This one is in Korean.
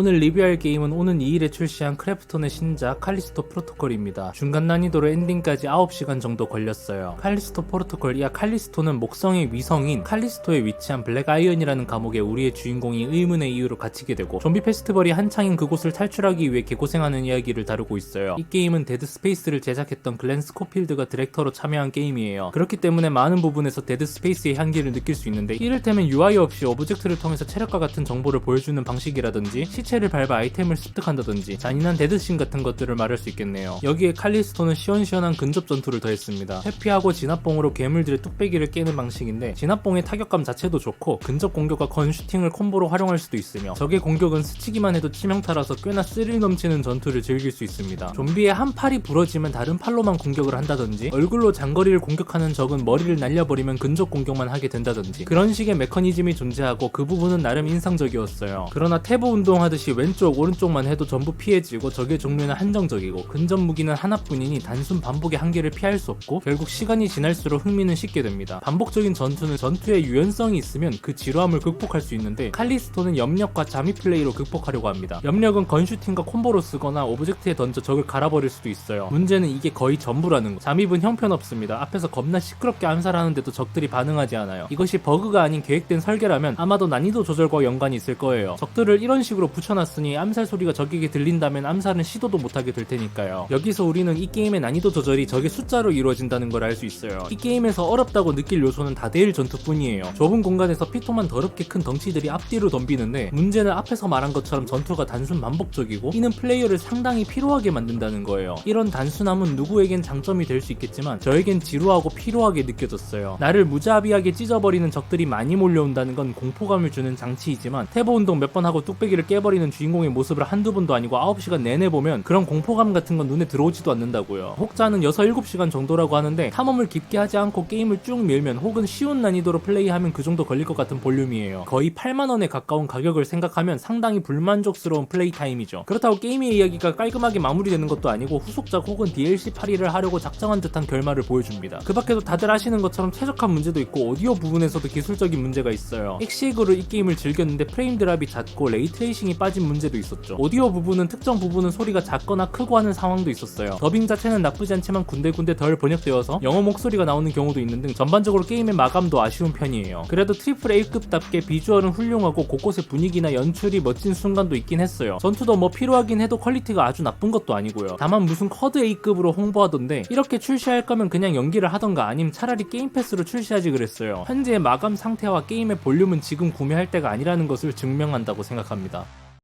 오늘 리뷰할 게임은 오는 2일에 출시한 크래프톤의 신작 칼리스토 프로토콜입니다. 중간 난이도로 엔딩까지 9시간 정도 걸렸어요. 칼리스토 프로토콜, 이야 칼리스토는 목성의 위성인 칼리스토에 위치한 블랙 아이언이라는 감옥에 우리의 주인공이 의문의 이유로 갇히게 되고 좀비 페스티벌이 한창인 그곳을 탈출하기 위해 개고생하는 이야기를 다루고 있어요. 이 게임은 데드 스페이스를 제작했던 글렌 스코필드가 디렉터로 참여한 게임이에요. 그렇기 때문에 많은 부분에서 데드 스페이스의 향기를 느낄 수 있는데 이를테면 UI 없이 오브젝트를 통해서 체력과 같은 정보를 보여주는 방식이라든지 시체를 밟아 아이템을 습득한다든지 잔인한 데드씬 같은 것들을 말할 수 있겠네요. 여기에 칼리스토는 시원시원한 근접 전투를 더했습니다. 회피하고 진압봉으로 괴물들의 뚝배기를 깨는 방식인데 진압봉의 타격감 자체도 좋고 근접 공격과 건 슈팅을 콤보로 활용할 수도 있으며 적의 공격은 스치기만 해도 치명타라서 꽤나 스릴 넘치는 전투를 즐길 수 있습니다. 좀비의 한 팔이 부러지면 다른 팔로만 공격을 한다든지 얼굴로 장거리를 공격하는 적은 머리를 날려버리면 근접 공격만 하게 된다든지 그런 식의 메커니즘이 존재하고 그 부분은 나름 인상적이었어요. 그러나 태보 운동하듯 이 왼쪽 오른쪽만 해도 전부 피해지고 적의 종류는 한정적이고 근접 무기는 하나뿐이니 단순 반복의 한계를 피할 수 없고 결국 시간이 지날수록 흥미는 식게 됩니다. 반복적인 전투는 전투에 유연성이 있으면 그 지루함을 극복할 수 있는데 칼리스토는 염력과 잠입 플레이로 극복하려고 합니다. 염력은 건슈팅과 콤보로 쓰거나 오브젝트에 던져 적을 갈아버릴 수도 있어요. 문제는 이게 거의 전부라는 거. 잠입은 형편없습니다. 앞에서 겁나 시끄럽게 암살하는데도 적들이 반응하지 않아요. 이것이 버그가 아닌 계획된 설계라면 아마도 난이도 조절과 연관이 있을 거예요. 적들을 이런 식으로 붙여놨으니 암살 소리가 적에게 들린다면 암살은 시도도 못하게 될 테니까요. 여기서 우리는 이 게임의 난이도 조절이 적의 숫자로 이루어진다는 걸 알 수 있어요. 이 게임에서 어렵다고 느낄 요소는 다대일 전투뿐이에요. 좁은 공간에서 피토만 더럽게 큰 덩치들이 앞뒤로 덤비는데 문제는 앞에서 말한 것처럼 전투가 단순 반복적이고 이는 플레이어를 상당히 피로하게 만든다는 거예요. 이런 단순함은 누구에겐 장점이 될 수 있겠지만 저에겐 지루하고 피로하게 느껴졌어요. 나를 무자비하게 찢어버리는 적들이 많이 몰려온다는 건 공포감을 주는 장치이지만 태보 운동 몇 번 하고 뚝배기를 깨버 리는 주인공의 모습을 한두 번도 아니고 9시간 내내 보면 그런 공포감 같은 건 눈에 들어오지도 않는다고요. 혹자는 6, 7시간 정도라고 하는데 탐험을 깊게 하지 않고 게임을 쭉 밀면 혹은 쉬운 난이도로 플레이하면 그 정도 걸릴 것 같은 볼륨이에요. 거의 8만원에 가까운 가격을 생각하면 상당히 불만족스러운 플레이 타임이죠. 그렇다고 게임의 이야기가 깔끔하게 마무리되는 것도 아니고 후속작 혹은 DLC 파리를 하려고 작정한 듯한 결말을 보여줍니다. 그 밖에도 다들 아시는 것처럼 최적화 문제도 있고 오디오 부분에서도 기술적인 문제가 있어요. 액시그로 이 게임을 즐겼는데 프레임 드랍이 잦고 레이트레이싱이 빠진 문제도 있었죠. 오디오 부분은 특정 부분은 소리가 작거나 크고 하는 상황도 있었어요. 더빙 자체는 나쁘지 않지만 군데군데 덜 번역되어서 영어 목소리가 나오는 경우도 있는 등 전반적으로 게임의 마감도 아쉬운 편이에요. 그래도 트리플 A급답게 비주얼은 훌륭하고 곳곳의 분위기나 연출이 멋진 순간도 있긴 했어요. 전투도 뭐 필요하긴 해도 퀄리티가 아주 나쁜 것도 아니고요. 다만 무슨 커드 A급으로 홍보하던데 이렇게 출시할 거면 그냥 연기를 하던가 아니면 차라리 게임 패스로 출시하지 그랬어요. 현재의 마감 상태와 게임의 볼륨은 지금 구매할 때가 아니라는 것을 증명한다고 생각합니다.